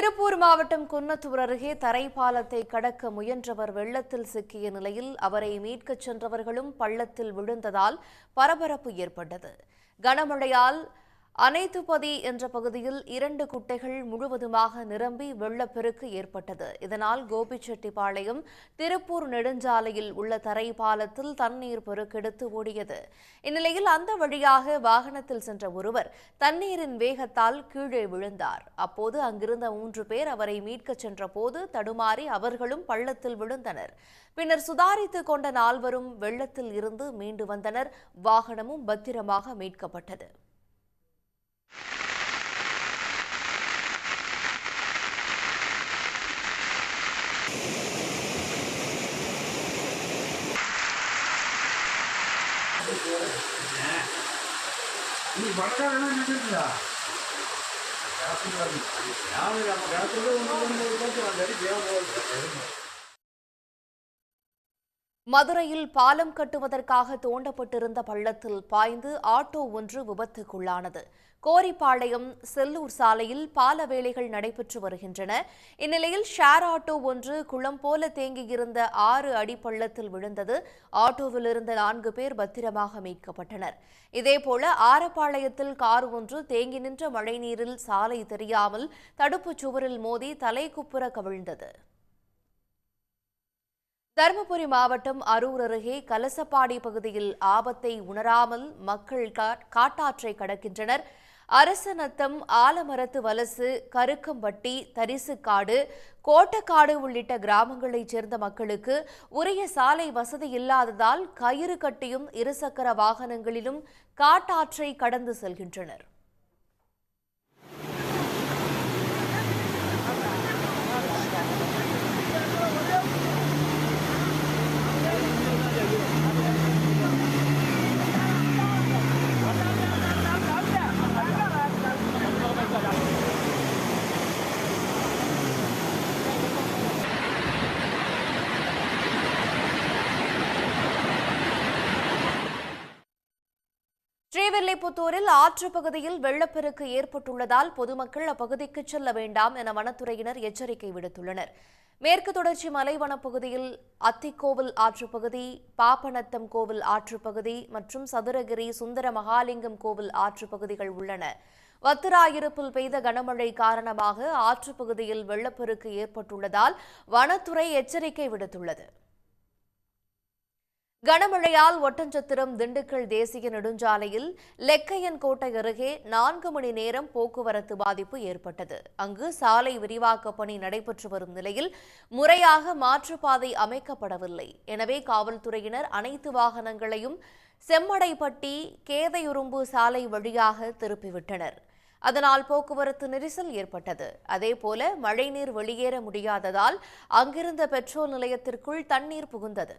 திருப்பூர் மாவட்டம் குன்னத்தூர் அருகே தரைப்பாலத்தை கடக்க முயன்றவர் வெள்ளத்தில் சிக்கிய நிலையில் அவரை மீட்கச் சென்றவர்களும் பள்ளத்தில் விழுந்ததால் பரபரப்பு ஏற்பட்டது. கனமழையால் அனைத்துப்பதி என்ற பகுதியில் இரண்டு குட்டைகள் முழுவதுமாக நிரம்பி வெள்ளப்பெருக்கு ஏற்பட்டது. இதனால் கோபிச்செட்டிப்பாளையம் திருப்பூர் நெடுஞ்சாலையில் உள்ள தரைப்பாலத்தில் தண்ணீர் பெருக்கெடுத்து ஓடியது. இந்நிலையில் அந்த வழியாக வாகனத்தில் சென்ற ஒருவர் தண்ணீரின் வேகத்தால் கீழே விழுந்தார். அப்போது அங்கிருந்த மூன்று பேர் அவரை மீட்கச் சென்றபோது தடுமாறி அவர்களும் பள்ளத்தில் விழுந்தனர். பின்னர் சுதாரித்துக் கொண்ட நால்வரும் வெள்ளத்தில் இருந்து மீண்டு வந்தனர். வாகனமும் பத்திரமாக மீட்கப்பட்டது. நீ பணக்காரனா போகிறது மதுரையில் பாலம் கட்டுவதற்காக தோண்டப்பட்டிருந்த பள்ளத்தில் பாய்ந்து ஆட்டோ ஒன்று விபத்துக்குள்ளானது. கோரிப்பாளையம் செல்லூர் சாலையில் பால வேலைகள் நடைபெற்று வருகின்றன. இந்நிலையில் ஷேர் ஆட்டோ ஒன்று குளம் போல தேங்கியிருந்த ஆறு அடி பள்ளத்தில் விழுந்தது. ஆட்டோவில் இருந்த நான்கு பேர் பத்திரமாக மீட்கப்பட்டனர். இதேபோல ஆரப்பாளையத்தில் கார் ஒன்று தேங்கி நின்ற மழைநீரில் சாலை தெரியாமல் தடுப்புச் சுவரில் மோதி தலைக்குப்புற கவிழ்ந்தது. தருமபுரி மாவட்டம் அரூர் அருகே கலசப்பாடி பகுதியில் ஆபத்தை உணராமல் மக்கள் காட்டாற்றை கடக்கின்றனர். அரசநத்தம் ஆலமரத்து வலசு கருக்கம்பட்டி தரிசுக்காடு கோட்டக்காடு உள்ளிட்ட கிராமங்களைச் சேர்ந்த மக்களுக்கு உரிய சாலை வசதி இல்லாததால் கயிறு கட்டியும் இருசக்கர வாகனங்களிலும் காட்டாற்றை கடந்து செல்கின்றனர். ஸ்ரீவில்லிபுத்தூரில் ஆற்று பகுதியில் வெள்ளப்பெருக்கு ஏற்பட்டுள்ளதால் பொதுமக்கள் அப்பகுதிக்கு செல்ல வேண்டாம் என வனத்துறையினர் எச்சரிக்கை விடுத்துள்ளனர். மேற்கு தொடர்ச்சி மலைவனப் பகுதியில் அத்திக்கோவில் ஆற்றுப்பகுதி பாப்பநத்தம் கோவில் ஆற்றுப்பகுதி மற்றும் சதுரகிரி சுந்தர மகாலிங்கம் கோவில் ஆற்றுப்பகுதிகள் உள்ளன. வத்திராயிருப்பில் பெய்த கனமழை காரணமாக ஆற்றுப்பகுதியில் வெள்ளப்பெருக்கு ஏற்பட்டுள்ளதால் வனத்துறை எச்சரிக்கை விடுத்துள்ளது. கனமழையால் ஒட்டஞ்சத்திரம் திண்டுக்கல் தேசிய நெடுஞ்சாலையில் லெக்கையன் கோட்டை அருகே நான்கு மணி நேரம் போக்குவரத்து பாதிப்பு ஏற்பட்டது. அங்கு சாலை விரிவாக்க பணி நடைபெற்று வரும் நிலையில் முறையாக மாற்றுப்பாதை அமைக்கப்படவில்லை. எனவே காவல்துறையினர் அனைத்து வாகனங்களையும் செம்மடைப்பட்டி கேதையுரும்பு சாலை வழியாக திருப்பிவிட்டனர். அதனால் போக்குவரத்து நெரிசல் ஏற்பட்டது. அதேபோல மழைநீர் வெளியேற முடியாததால் அங்கிருந்த பெட்ரோல் நிலையத்திற்குள் தண்ணீர் புகுந்தது.